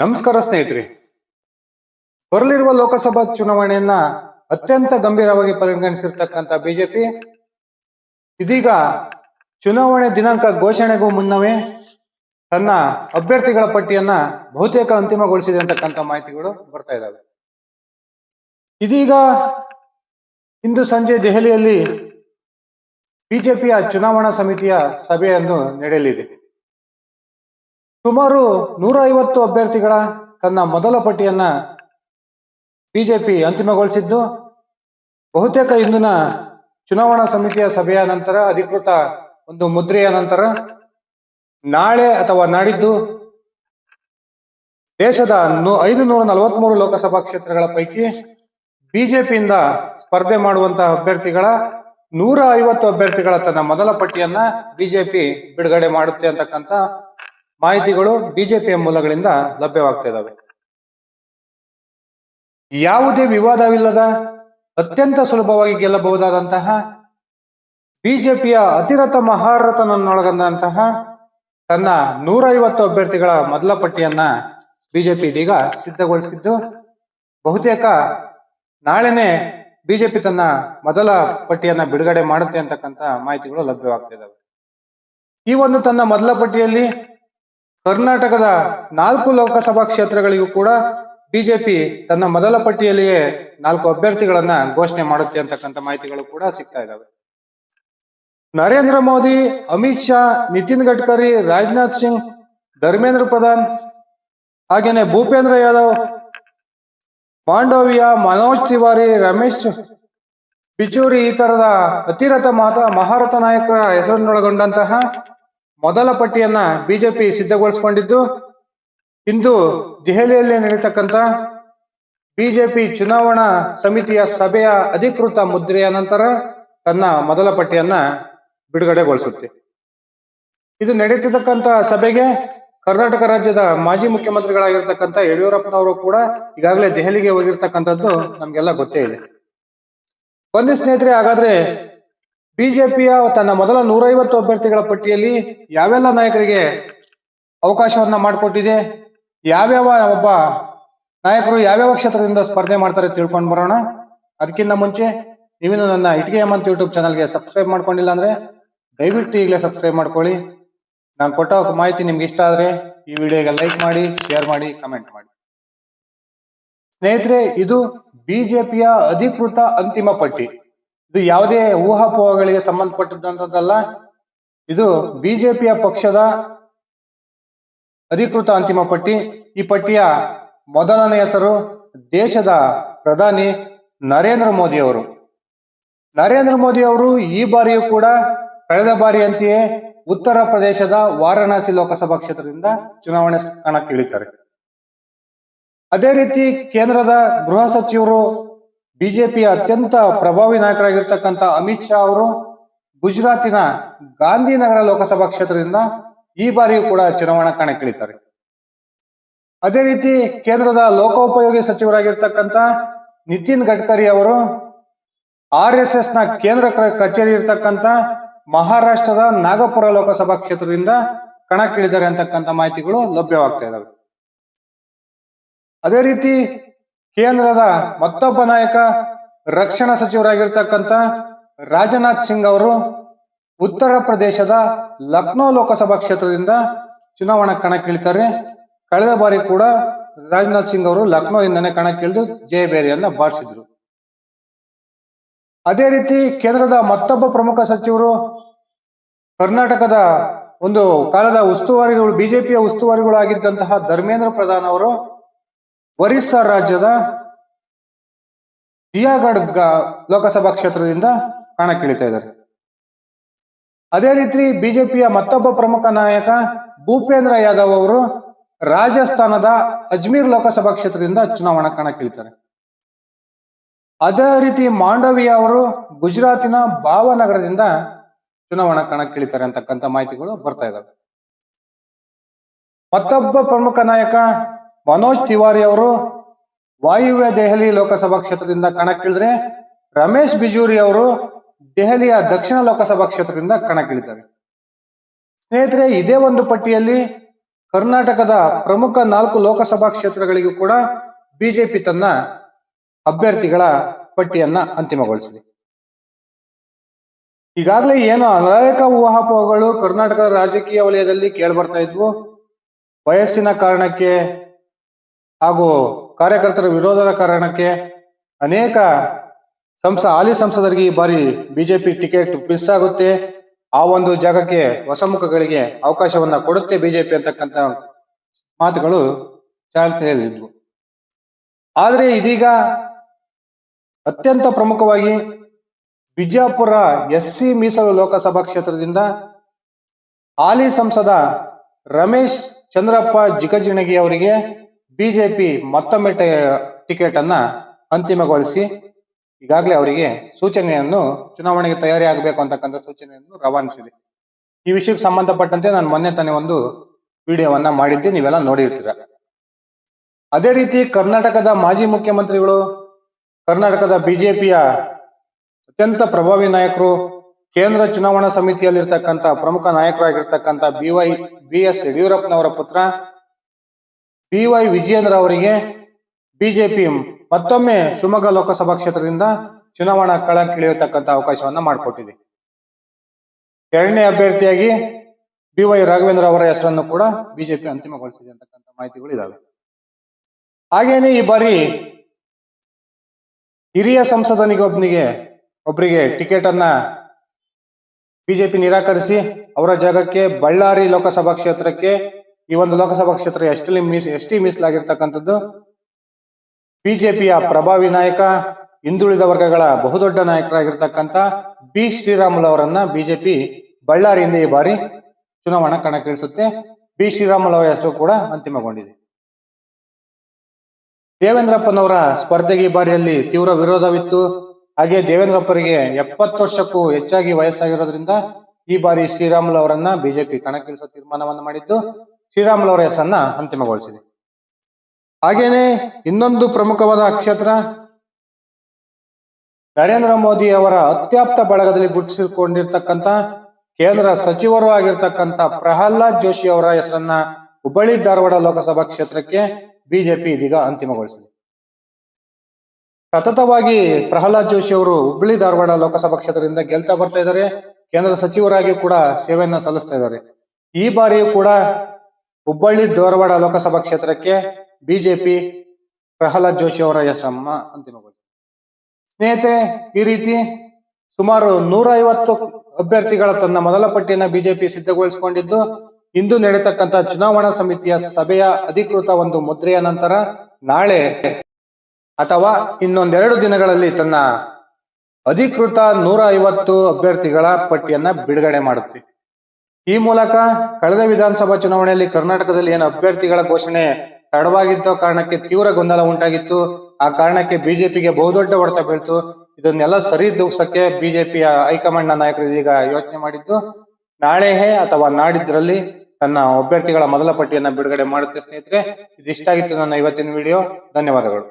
ನಮಸ್ಕಾರ ಸ್ನೇಹಿತರೆ. ಬರಲಿರುವ ಲೋಕಸಭಾ ಚುನಾವಣೆಯನ್ನ ಅತ್ಯಂತ ಗಂಭೀರವಾಗಿ ಪರಿಗಣಿಸಿರ್ತಕ್ಕಂಥ ಬಿಜೆಪಿ, ಇದೀಗ ಚುನಾವಣೆ ದಿನಾಂಕ ಘೋಷಣೆಗೂ ಮುನ್ನವೇ ತನ್ನ ಅಭ್ಯರ್ಥಿಗಳ ಪಟ್ಟಿಯನ್ನ ಬಹುತೇಕ ಅಂತಿಮಗೊಳಿಸಿದೆ ಅಂತಕ್ಕಂಥ ಮಾಹಿತಿಗಳು ಬರ್ತಾ ಇದ್ದಾವೆ ಇದೀಗ ಇಂದು ಸಂಜೆ ದೆಹಲಿಯಲ್ಲಿ ಬಿಜೆಪಿಯ ಚುನಾವಣಾ ಸಮಿತಿಯ ಸಭೆಯನ್ನು ನಡೆಯಲಿದೆ. ಸುಮಾರು ನೂರ ಐವತ್ತು ಅಭ್ಯರ್ಥಿಗಳ ತನ್ನ ಮೊದಲ ಪಟ್ಟಿಯನ್ನ ಬಿಜೆಪಿ ಅಂತಿಮಗೊಳಿಸಿದ್ದು, ಬಹುತೇಕ ಇಂದಿನ ಚುನಾವಣಾ ಸಮಿತಿಯ ಸಭೆಯ ನಂತರ, ಅಧಿಕೃತ ಒಂದು ಮುದ್ರೆಯ ನಂತರ, ನಾಳೆ ಅಥವಾ ನಾಡಿದ್ದು ದೇಶದ ಐದು ನೂರ ನಲವತ್ಮೂರು ಲೋಕಸಭಾ ಕ್ಷೇತ್ರಗಳ ಪೈಕಿ ಬಿಜೆಪಿಯಿಂದ ಸ್ಪರ್ಧೆ ಮಾಡುವಂತಹ ಅಭ್ಯರ್ಥಿಗಳ ನೂರ ಐವತ್ತು ಅಭ್ಯರ್ಥಿಗಳ ತನ್ನ ಮೊದಲ ಪಟ್ಟಿಯನ್ನ ಬಿಜೆಪಿ ಬಿಡುಗಡೆ ಮಾಡುತ್ತೆ ಅಂತಕ್ಕಂಥ ಮಾಹಿತಿಗಳು ಬಿಜೆಪಿಯ ಮೂಲಗಳಿಂದ ಲಭ್ಯವಾಗ್ತಾ ಇದ್ದಾವೆ. ಯಾವುದೇ ವಿವಾದವಿಲ್ಲದ, ಅತ್ಯಂತ ಸುಲಭವಾಗಿ ಗೆಲ್ಲಬಹುದಾದಂತಹ, ಬಿಜೆಪಿಯ ಅತಿರಥ ಮಹಾರಥನನ್ನೊಳಗೊಂಡಂತಹ, ತನ್ನ ನೂರೈವತ್ತು ಅಭ್ಯರ್ಥಿಗಳ ಮೊದಲ ಪಟ್ಟಿಯನ್ನ ಬಿಜೆಪಿ ಇದೀಗ ಸಿದ್ಧಗೊಳಿಸಿದ್ದು, ಬಹುತೇಕ ನಾಳೆನೆ ಬಿಜೆಪಿ ತನ್ನ ಮೊದಲ ಪಟ್ಟಿಯನ್ನ ಬಿಡುಗಡೆ ಮಾಡುತ್ತೆ ಅಂತಕ್ಕಂಥ ಮಾಹಿತಿಗಳು ಲಭ್ಯವಾಗ್ತಿದ್ದಾವೆ ಈ ಒಂದು ತನ್ನ ಮೊದಲ ಪಟ್ಟಿಯಲ್ಲಿ ಕರ್ನಾಟಕದ ನಾಲ್ಕು ಲೋಕಸಭಾ ಕ್ಷೇತ್ರಗಳಿಗೂ ಕೂಡ ಬಿಜೆಪಿ ತನ್ನ ಮೊದಲ ಪಟ್ಟಿಯಲ್ಲಿಯೇ ನಾಲ್ಕು ಅಭ್ಯರ್ಥಿಗಳನ್ನ ಘೋಷಣೆ ಮಾಡುತ್ತೆ ಅಂತಕ್ಕಂಥ ಮಾಹಿತಿಗಳು ಕೂಡ ಸಿಗ್ತಾ ಇದ್ದಾವೆ ನರೇಂದ್ರ ಮೋದಿ, ಅಮಿತ್ ಶಾ, ನಿತಿನ್ ಗಡ್ಕರಿ, ರಾಜನಾಥ್ ಸಿಂಗ್, ಧರ್ಮೇಂದ್ರ ಪ್ರಧಾನ್, ಹಾಗೇನೆ ಭೂಪೇಂದ್ರ ಯಾದವ್ ಮಾಂಡೋವಿಯಾ ಮನೋಜ್ ತಿವಾರಿ, ರಮೇಶ್ ಬಿಚೂರಿ ಈ ತರದ ಅತಿರಥ ಮಾತಾ ಮಹಾರಥ ನಾಯಕರ ಹೆಸರನ್ನೊಳಗೊಂಡಂತಹ ಮೊದಲ ಪಟ್ಟಿಯನ್ನ ಬಿಜೆಪಿ ಸಿದ್ಧಗೊಳಿಸಿಕೊಂಡಿದ್ದು, ಇಂದು ದೆಹಲಿಯಲ್ಲಿ ನಡೀತಕ್ಕಂಥ ಬಿಜೆಪಿ ಚುನಾವಣಾ ಸಮಿತಿಯ ಸಭೆಯ ಅಧಿಕೃತ ಮುದ್ರೆಯ ನಂತರ ತನ್ನ ಮೊದಲ ಪಟ್ಟಿಯನ್ನ ಬಿಡುಗಡೆಗೊಳಿಸುತ್ತೆ. ಇದು ನಡೀತಿರ್ತಕ್ಕಂಥ ಸಭೆಗೆ ಕರ್ನಾಟಕ ರಾಜ್ಯದ ಮಾಜಿ ಮುಖ್ಯಮಂತ್ರಿಗಳಾಗಿರ್ತಕ್ಕಂಥ ಯಡಿಯೂರಪ್ಪನವರು ಕೂಡ ಈಗಾಗಲೇ ದೆಹಲಿಗೆ ಹೋಗಿರ್ತಕ್ಕಂಥದ್ದು ನಮಗೆಲ್ಲ ಗೊತ್ತೇ ಇದೆ. ಬನ್ನಿ ಸ್ನೇಹಿತರೆ, ಹಾಗಾದ್ರೆ ಬಿಜೆಪಿಯ ತನ್ನ ಮೊದಲ ನೂರೈವತ್ತು ಅಭ್ಯರ್ಥಿಗಳ ಪಟ್ಟಿಯಲ್ಲಿ ಯಾವೆಲ್ಲ ನಾಯಕರಿಗೆ ಅವಕಾಶವನ್ನ ಮಾಡಿಕೊಟ್ಟಿದೆ, ಯಾವ್ಯಾವ ಒಬ್ಬ ನಾಯಕರು ಯಾವ್ಯಾವ ಕ್ಷೇತ್ರದಿಂದ ಸ್ಪರ್ಧೆ ಮಾಡ್ತಾರೆ ತಿಳ್ಕೊಂಡು ಬರೋಣ. ಅದಕ್ಕಿಂತ ಮುಂಚೆ ನೀವಿನ್ನು ನನ್ನ ಇಟ್ಗೆ ಹೇಮಂತ್ ಯೂಟ್ಯೂಬ್ ಚಾನಲ್ಗೆ ಸಬ್ಸ್ಕ್ರೈಬ್ ಮಾಡ್ಕೊಂಡಿಲ್ಲ ಅಂದ್ರೆ ದಯವಿಟ್ಟು ಈಗಲೇ ಸಬ್ಸ್ಕ್ರೈಬ್ ಮಾಡ್ಕೊಳ್ಳಿ. ನಾನು ಕೊಟ್ಟ ಮಾಹಿತಿ ನಿಮ್ಗೆ ಇಷ್ಟ ಆದ್ರೆ ಈ ವಿಡಿಯೋಗೆ ಲೈಕ್ ಮಾಡಿ ಶೇರ್ ಮಾಡಿ ಕಮೆಂಟ್ ಮಾಡಿ. ಸ್ನೇಹಿತರೆ, ಇದು ಬಿಜೆಪಿಯ ಅಧಿಕೃತ ಅಂತಿಮ ಪಟ್ಟಿ. ಇದು ಯಾವುದೇ ಊಹಾಪೋಹಗಳಿಗೆ ಸಂಬಂಧಪಟ್ಟದಂತದ್ದಲ್ಲ ಇದು ಬಿಜೆಪಿಯ ಪಕ್ಷದ ಅಧಿಕೃತ ಅಂತಿಮ ಪಟ್ಟಿ. ಈ ಪಟ್ಟಿಯ ಮೊದಲನೇ ಹೆಸರು ದೇಶದ ಪ್ರಧಾನಿ ನರೇಂದ್ರ ಮೋದಿ ಅವರು. ನರೇಂದ್ರ ಮೋದಿ ಅವರು ಈ ಬಾರಿಯೂ ಕೂಡ ಕಳೆದ ಬಾರಿಯಂತೆಯೇ ಉತ್ತರ ಪ್ರದೇಶದ ವಾರಣಾಸಿ ಲೋಕಸಭಾ ಕ್ಷೇತ್ರದಿಂದ ಚುನಾವಣೆ ಕಣಕ್ಕಿಳಿತಾರೆ. ಅದೇ ರೀತಿ ಕೇಂದ್ರದ ಗೃಹ ಸಚಿವರು ಬಿಜೆಪಿಯ ಅತ್ಯಂತ ಪ್ರಭಾವಿ ನಾಯಕರಾಗಿರ್ತಕ್ಕಂಥ ಅಮಿತ್ ಶಾ ಅವರು ಗುಜರಾತಿನ ಗಾಂಧಿನಗರ ಲೋಕಸಭಾ ಕ್ಷೇತ್ರದಿಂದ ಈ ಬಾರಿಯೂ ಕೂಡ ಚುನಾವಣಾ ಕಣಕ್ಕಿಳಿತಾರೆ. ಅದೇ ರೀತಿ ಕೇಂದ್ರದ ಲೋಕೋಪಯೋಗಿ ಸಚಿವರಾಗಿರ್ತಕ್ಕಂಥ ನಿತಿನ್ ಗಡ್ಕರಿ ಅವರು ಆರ್ ಎಸ್ ಎಸ್ನ ಕೇಂದ್ರ ಕಚೇರಿ ಇರ್ತಕ್ಕಂಥ ಮಹಾರಾಷ್ಟ್ರದ ನಾಗಪುರ ಲೋಕಸಭಾ ಕ್ಷೇತ್ರದಿಂದ ಕಣಕ್ಕಿಳಿದ್ದಾರೆ ಅಂತಕ್ಕಂಥ ಮಾಹಿತಿಗಳು ಲಭ್ಯವಾಗ್ತಾ ಇದಾವೆ. ಅದೇ ರೀತಿ ಕೇಂದ್ರದ ಮತ್ತೊಬ್ಬ ನಾಯಕ, ರಕ್ಷಣಾ ಸಚಿವರಾಗಿರ್ತಕ್ಕಂಥ ರಾಜನಾಥ್ ಸಿಂಗ್ ಅವರು ಉತ್ತರ ಪ್ರದೇಶದ ಲಕ್ನೋ ಲೋಕಸಭಾ ಕ್ಷೇತ್ರದಿಂದ ಚುನಾವಣಾ ಕಣಕ್ಕಿಳಿತಾರೆ. ಕಳೆದ ಬಾರಿ ಕೂಡ ರಾಜನಾಥ್ ಸಿಂಗ್ ಅವರು ಲಕ್ನೋದಿಂದನೇ ಕಣಕ್ಕಿಳಿದು ಜಯಬೇರಿಯನ್ನ ಬಾರಿಸಿದ್ರು. ಅದೇ ರೀತಿ ಕೇಂದ್ರದ ಮತ್ತೊಬ್ಬ ಪ್ರಮುಖ ಸಚಿವರು, ಕರ್ನಾಟಕದ ಒಂದು ಕಾಲದ ಉಸ್ತುವಾರಿಗಳು, ಬಿಜೆಪಿಯ ಉಸ್ತುವಾರಿಗಳು ಆಗಿದ್ದಂತಹ ಧರ್ಮೇಂದ್ರ ಪ್ರಧಾನ್ ಅವರು ಒರಿಸ್ಸಾ ರಾಜ್ಯದ ದಿಯಾಗಢ್ ಲೋಕಸಭಾ ಕ್ಷೇತ್ರದಿಂದ ಕಣಕ್ಕಿಳಿತಾ ಇದ್ದಾರೆ. ಅದೇ ರೀತಿ ಬಿಜೆಪಿಯ ಮತ್ತೊಬ್ಬ ಪ್ರಮುಖ ನಾಯಕ ಭೂಪೇಂದ್ರ ಯಾದವ್ ಅವರು ರಾಜಸ್ಥಾನದ ಅಜ್ಮೀರ್ ಲೋಕಸಭಾ ಕ್ಷೇತ್ರದಿಂದ ಚುನಾವಣಾ ಕಣಕ್ಕಿಳಿತಾರೆ. ಅದೇ ರೀತಿ ಮಾಂಡವಿಯ ಅವರು ಗುಜರಾತಿನ ಭಾವನಗರದಿಂದ ಚುನಾವಣಾ ಕಣಕ್ಕಿಳಿತಾರೆ ಅಂತಕ್ಕಂಥ ಮಾಹಿತಿಗಳು ಬರ್ತಾ ಇದ್ದಾವೆ ಮತ್ತೊಬ್ಬ ಪ್ರಮುಖ ನಾಯಕ ಮನೋಜ್ ತಿವಾರಿ ಅವರು ವಾಯುವ್ಯ ದೆಹಲಿ ಲೋಕಸಭಾ ಕ್ಷೇತ್ರದಿಂದ ಕಣಕ್ಕಿಳಿದ್ರೆ, ರಮೇಶ್ ಬಿಜೂರಿ ಅವರು ದೆಹಲಿಯ ದಕ್ಷಿಣ ಲೋಕಸಭಾ ಕ್ಷೇತ್ರದಿಂದ ಕಣಕ್ಕಿಳಿದ್ದಾರೆ ಸ್ನೇಹಿತರೆ, ಇದೇ ಒಂದು ಪಟ್ಟಿಯಲ್ಲಿ ಕರ್ನಾಟಕದ ಪ್ರಮುಖ ನಾಲ್ಕು ಲೋಕಸಭಾ ಕ್ಷೇತ್ರಗಳಿಗೂ ಕೂಡ ಬಿಜೆಪಿ ತನ್ನ ಅಭ್ಯರ್ಥಿಗಳ ಪಟ್ಟಿಯನ್ನ ಅಂತಿಮಗೊಳಿಸಿದೆ. ಈಗಾಗಲೇ ಏನು ಅನೇಕ ಊಹಾಪೋಹಗಳು ಕರ್ನಾಟಕದ ರಾಜಕೀಯ ವಲಯದಲ್ಲಿ ಕೇಳ್ಬರ್ತಾ ಇದ್ವು. ವಯಸ್ಸಿನ ಕಾರಣಕ್ಕೆ ಹಾಗೂ ಕಾರ್ಯಕರ್ತರ ವಿರೋಧದ ಕಾರಣಕ್ಕೆ ಅನೇಕ ಸಂಸ, ಹಾಲಿ ಸಂಸದರಿಗೆ ಈ ಬಾರಿ ಬಿಜೆಪಿ ಟಿಕೆಟ್ ಮಿಸ್ ಆಗುತ್ತೆ. ಆ ಒಂದು ಜಾಗಕ್ಕೆ ಹೊಸ ಮುಖಗಳಿಗೆ ಅವಕಾಶವನ್ನ ಕೊಡುತ್ತೆ ಬಿಜೆಪಿ ಅಂತಕ್ಕಂಥ ಮಾತುಗಳು ಚಾಲ್ತಿಯಲ್ಲಿದ್ವು ಆದರೆ ಇದೀಗ ಅತ್ಯಂತ ಪ್ರಮುಖವಾಗಿ ಬಿಜಾಪುರ ಎಸ್ ಸಿ ಮೀಸಲು ಲೋಕಸಭಾ ಕ್ಷೇತ್ರದಿಂದ ಹಾಲಿ ಸಂಸದ ರಮೇಶ್ ಚಂದ್ರಪ್ಪ ಜಿಗಜಿಣಗಿ ಅವರಿಗೆ ಬಿಜೆಪಿ ಮತ್ತೊಮ್ಮೆ ಟಿಕೆಟ್ ಅನ್ನ ಅಂತಿಮಗೊಳಿಸಿ ಈಗಾಗಲೇ ಅವರಿಗೆ ಸೂಚನೆಯನ್ನು ಚುನಾವಣೆಗೆ ತಯಾರಿ ಆಗಬೇಕು ಅಂತಕ್ಕಂಥ ಸೂಚನೆಯನ್ನು ರವಾನಿಸಿದೆ. ಈ ವಿಷಯಕ್ಕೆ ಸಂಬಂಧಪಟ್ಟಂತೆ ನಾನು ಮೊನ್ನೆ ತಾನೇ ಒಂದು ವಿಡಿಯೋವನ್ನ ಮಾಡಿದ್ದೆ, ನೀವೆಲ್ಲ ನೋಡಿರ್ತೀರ. ಅದೇ ರೀತಿ ಕರ್ನಾಟಕದ ಮಾಜಿ ಮುಖ್ಯಮಂತ್ರಿಗಳು, ಕರ್ನಾಟಕದ ಬಿಜೆಪಿಯ ಅತ್ಯಂತ ಪ್ರಭಾವಿ ನಾಯಕರು, ಕೇಂದ್ರ ಚುನಾವಣಾ ಸಮಿತಿಯಲ್ಲಿರ್ತಕ್ಕಂಥ ಪ್ರಮುಖ ನಾಯಕರಾಗಿರ್ತಕ್ಕಂಥ ಬಿ ವೈ ಬಿ ಎಸ್ ಯಡಿಯೂರಪ್ಪನವರ ಪುತ್ರ ಬಿ ವೈ ವಿಜಯೇಂದ್ರ ಅವರಿಗೆ ಬಿಜೆಪಿ ಮತ್ತೊಮ್ಮೆ ಶಿವಮೊಗ್ಗ ಲೋಕಸಭಾ ಕ್ಷೇತ್ರದಿಂದ ಚುನಾವಣಾ ಕಳಕ್ಕಿಳಿಯತಕ್ಕಂಥ ಅವಕಾಶವನ್ನ ಮಾಡಿಕೊಟ್ಟಿದೆ. ಎರಡನೇ ಅಭ್ಯರ್ಥಿಯಾಗಿ ಬಿ ವೈ ರಾಘವೇಂದ್ರ ಅವರ ಹೆಸರನ್ನು ಕೂಡ ಬಿಜೆಪಿ ಅಂತಿಮಗೊಳಿಸಿದೆ ಅಂತಕ್ಕಂಥ ಮಾಹಿತಿಗಳು ಇದಾವೆ. ಹಾಗೇನೆ ಈ ಬಾರಿ ಹಿರಿಯ ಸಂಸದನಿಗೆ ಒಬ್ಬನಿಗೆ ಒಬ್ಬರಿಗೆ ಟಿಕೆಟ್ ಅನ್ನ ಬಿಜೆಪಿ ನಿರಾಕರಿಸಿ ಅವರ ಜಾಗಕ್ಕೆ ಬಳ್ಳಾರಿ ಲೋಕಸಭಾ ಕ್ಷೇತ್ರಕ್ಕೆ ಈ ಒಂದು ಲೋಕಸಭಾ ಕ್ಷೇತ್ರ ಎಸ್ಟಿ ಮೀಸ್, ಎಷ್ಟಿ ಮೀಸಲಾಗಿರ್ತಕ್ಕಂಥದ್ದು? ಬಿಜೆಪಿಯ ಪ್ರಭಾವಿ ನಾಯಕ, ಹಿಂದುಳಿದ ವರ್ಗಗಳ ಬಹುದೊಡ್ಡ ನಾಯಕರಾಗಿರ್ತಕ್ಕಂಥ ಬಿ ಶ್ರೀರಾಮುಲು ಅವರನ್ನ ಬಿಜೆಪಿ ಬಳ್ಳಾರಿಯಿಂದ ಈ ಬಾರಿ ಚುನಾವಣಾ ಕಣಕ್ಕಿಳಿಸುತ್ತೆ. ಬಿ ಶ್ರೀರಾಮುಲು ಅವರ ಹೆಸರು ಕೂಡ ಅಂತಿಮಗೊಂಡಿದೆ. ದೇವೇಂದ್ರಪ್ಪನವರ ಸ್ಪರ್ಧೆಗೆ ಈ ಬಾರಿಯಲ್ಲಿ ತೀವ್ರ ವಿರೋಧವಿತ್ತು. ಹಾಗೆ ದೇವೇಂದ್ರಪ್ಪರಿಗೆ ಎಪ್ಪತ್ತು ವರ್ಷಕ್ಕೂ ಹೆಚ್ಚಾಗಿ ವಯಸ್ಸಾಗಿರೋದ್ರಿಂದ ಈ ಬಾರಿ ಶ್ರೀರಾಮುಲು ಅವರನ್ನ ಬಿಜೆಪಿ ಕಣಕ್ಕಿಳಿಸುವ ತೀರ್ಮಾನವನ್ನು ಮಾಡಿದ್ದು. ಶ್ರೀರಾಮುಲು ಅವರ ಹೆಸರನ್ನ ಅಂತಿಮಗೊಳಿಸಿದೆ. ಹಾಗೇನೆ ಇನ್ನೊಂದು ಪ್ರಮುಖವಾದ ಕ್ಷೇತ್ರ, ನರೇಂದ್ರ ಮೋದಿ ಅವರ ಅತ್ಯಾಪ್ತ ಬಳಗದಲ್ಲಿ ಗುರುತಿಸಿಕೊಂಡಿರ್ತಕ್ಕಂಥ ಕೇಂದ್ರ ಸಚಿವರು ಆಗಿರ್ತಕ್ಕಂಥ ಪ್ರಹ್ಲಾದ್ ಜೋಶಿ ಅವರ ಹೆಸರನ್ನ ಹುಬ್ಬಳ್ಳಿ ಧಾರವಾಡ ಲೋಕಸಭಾ ಕ್ಷೇತ್ರಕ್ಕೆ ಬಿಜೆಪಿ ಇದೀಗ ಅಂತಿಮಗೊಳಿಸಿದೆ. ಸತತವಾಗಿ ಪ್ರಹ್ಲಾದ್ ಜೋಶಿ ಅವರು ಹುಬ್ಬಳ್ಳಿ ಧಾರವಾಡ ಲೋಕಸಭಾ ಕ್ಷೇತ್ರದಿಂದ ಗೆಲ್ತಾ ಬರ್ತಾ ಇದ್ದಾರೆ. ಕೇಂದ್ರ ಸಚಿವರಾಗಿ ಕೂಡ ಸೇವೆಯನ್ನ ಸಲ್ಲಿಸ್ತಾ ಇದ್ದಾರೆ. ಈ ಬಾರಿಯೂ ಕೂಡ ಹುಬ್ಬಳ್ಳಿ ಧಾರವಾಡ ಲೋಕಸಭಾ ಕ್ಷೇತ್ರಕ್ಕೆ ಬಿಜೆಪಿ ಪ್ರಹ್ಲಾದ್ ಜೋಶಿ ಅವರ ಹೆಸರನ್ನ ಅಂತಿಮಗೊಳಿಸಿದೆ ಸ್ನೇಹಿತರೆ, ಈ ರೀತಿ ಸುಮಾರು ನೂರ ಐವತ್ತು ಅಭ್ಯರ್ಥಿಗಳ ತನ್ನ ಮೊದಲ ಪಟ್ಟಿಯನ್ನ ಬಿಜೆಪಿ ಸಿದ್ಧಗೊಳಿಸಿಕೊಂಡಿದ್ದು, ಇಂದು ನಡೆಯತಕ್ಕಂತ ಚುನಾವಣಾ ಸಮಿತಿಯ ಸಭೆಯ ಅಧಿಕೃತ ಒಂದು ಮುದ್ರೆಯ ನಂತರ ನಾಳೆ ಅಥವಾ ಇನ್ನೊಂದೆರಡು ದಿನಗಳಲ್ಲಿ ತನ್ನ ಅಧಿಕೃತ ನೂರ ಐವತ್ತು ಅಭ್ಯರ್ಥಿಗಳ ಪಟ್ಟಿಯನ್ನ ಬಿಡುಗಡೆ ಮಾಡುತ್ತೆ. ಈ ಮೂಲಕ ಕಳೆದ ವಿಧಾನಸಭಾ ಚುನಾವಣೆಯಲ್ಲಿ ಕರ್ನಾಟಕದಲ್ಲಿ ಏನು ಅಭ್ಯರ್ಥಿಗಳ ಘೋಷಣೆ ತಡವಾಗಿದ್ದ ಕಾರಣಕ್ಕೆ ತೀವ್ರ ಗೊಂದಲ ಉಂಟಾಗಿತ್ತು. ಆ ಕಾರಣಕ್ಕೆ ಬಿಜೆಪಿಗೆ ಬಹುದೊಡ್ಡ ಹೊಡೆತ ಬೀಳ್ತು. ಇದನ್ನೆಲ್ಲ ಸರಿದೂಗ್ಸಕ್ಕೆ ಬಿಜೆಪಿಯ ಹೈಕಮಾಂಡ್ನ ನಾಯಕರು ಇದೀಗ ಯೋಚನೆ ಮಾಡಿದ್ದು. ನಾಳೆಯೇ ಅಥವಾ ನಾಡಿದ್ರಲ್ಲಿ ತನ್ನ ಅಭ್ಯರ್ಥಿಗಳ ಮೊದಲ ಪಟ್ಟಿಯನ್ನ ಬಿಡುಗಡೆ ಮಾಡುತ್ತೆ ಸ್ನೇಹಿತರೆ. ಇದಿಷ್ಟಾಗಿತ್ತು ನನ್ನ ಇವತ್ತಿನ ವಿಡಿಯೋ. ಧನ್ಯವಾದಗಳು.